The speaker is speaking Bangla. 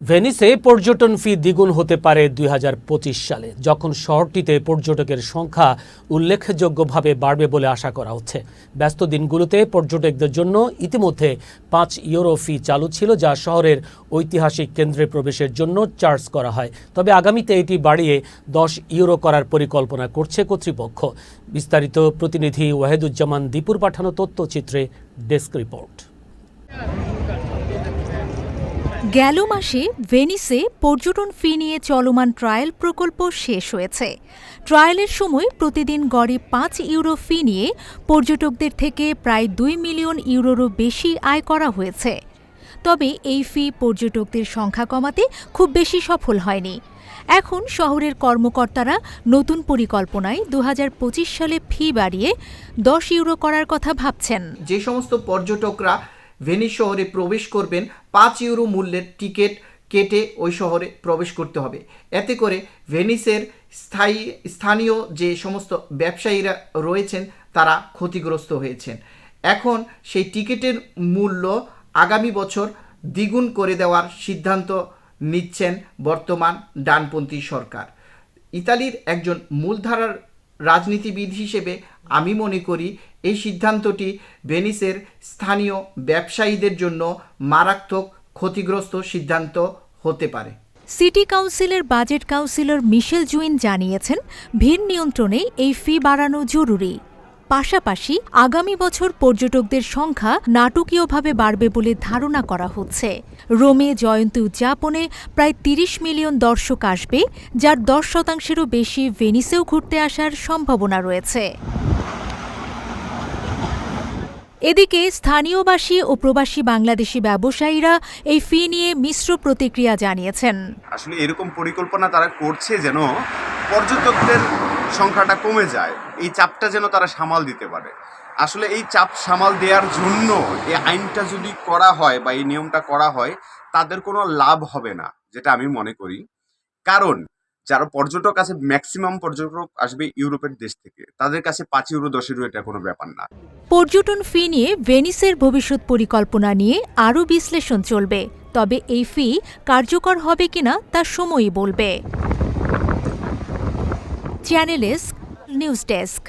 ভেনিসে পর্যটন ফি দ্বিগুণ হতে পারে দুই হাজার পঁচিশ সালে, যখন শহরটিতে পর্যটকের সংখ্যা উল্লেখযোগ্যভাবে বাড়বে বলে আশা করা হচ্ছে। ব্যস্ত দিনগুলোতে পর্যটকদের জন্য ইতিমধ্যে পাঁচ ইউরো ফি চালু ছিল, যা শহরের ঐতিহাসিক কেন্দ্রে প্রবেশের জন্য চার্জ করা হয়। তবে আগামীতে এটি বাড়িয়ে দশ ইউরো করার পরিকল্পনা করছে কর্তৃপক্ষ। বিস্তারিত প্রতিনিধি ওয়াহেদুজ্জামান দীপুর পাঠানো তথ্যচিত্রে ডেস্ক রিপোর্ট। গেল মাসে ভেনিসে পর্যটন ফি নিয়ে চলমান ট্রায়াল প্রকল্প শেষ হয়েছে। ট্রায়ালের সময় প্রতিদিন গড়ে পাঁচ ইউরো ফি নিয়ে পর্যটকদের থেকে প্রায় দুই মিলিয়ন ইউরোরও বেশি আয় করা হয়েছে। তবে এই ফি পর্যটকদের সংখ্যা কমাতে খুব বেশি সফল হয়নি। এখন শহরের কর্মকর্তারা নতুন পরিকল্পনায় দু হাজার পঁচিশ সালে ফি বাড়িয়ে দশ ইউরো করার কথা ভাবছেন। যে সমস্ত পর্যটকরা ভেনিস শহরে প্রবেশ করবেন পাঁচ ইউরো মূল্যের টিকিট কেটে ওই শহরে প্রবেশ করতে হবে। এতে করে ভেনিসের স্থায়ী, স্থানীয় যে সমস্ত ব্যবসায়ীরা রয়েছেন, তারা ক্ষতিগ্রস্ত হয়েছেন। এখন সেই টিকিটের মূল্য আগামী বছর দ্বিগুণ করে দেওয়ার সিদ্ধান্ত নিচ্ছেন বর্তমান ডানপন্থী সরকার। ইতালির একজন মূলধারার রাজনীতিবিদ হিসেবে আমি মনে করি এই সিদ্ধান্তটি ভেনিসের স্থানীয় ব্যবসায়ীদের জন্য মারাত্মক ক্ষতিগ্রস্ত সিদ্ধান্ত হতে পারে। সিটি কাউন্সিলের বাজেট কাউন্সিলর মিশেল জুইন জানিয়েছেন, ভিড় নিয়ন্ত্রণে এই ফি বাড়ানো জরুরি। পাশাপাশি আগামী বছর পর্যটকদের সংখ্যা নাটকীয়ভাবে বাড়বে বলে ধারণা করা হচ্ছে। রোমে জয়ন্তী উদযাপনে প্রায় তিরিশ মিলিয়ন দর্শক আসবে, যার দশ শতাংশেরও বেশি ভেনিসেও ঘুরতে আসার সম্ভাবনা রয়েছে। এদিকে স্থানীয়বাসী ও প্রবাসী বাংলাদেশি ব্যবসায়ীরা এই ফি নিয়ে মিশ্র প্রতিক্রিয়া জানিয়েছেন। আসলে এরকম পরিকল্পনা তারা করছে যেন পর্যটকদের সংখ্যাটা কমে যায়। এই চাপটা যেন তারা সামাল দিতে পারে। আসলে এই চাপ সামাল দেওয়ার জন্য এই আইনটা যদি করা হয় বা এই নিয়মটা করা হয়, তাদের কোনো লাভ হবে না, যেটা আমি মনে করি। কারণ যারা পর্যটক আছে ম্যাক্সিমাম পর্যটক আসবে ইউরোপের দেশ থেকে। তাদের কাছে পাঁচ ইউরো, দশ ইউরো এটা কোনো ব্যাপার না। পর্যটন ফি নিয়ে ভেনিসের ভবিষ্যৎ পরিকল্পনা নিয়ে আরও বিশ্লেষণ চলবে। তবে এই ফি কার্যকর হবে কিনা তা সময়ই বলবে। Channel news desk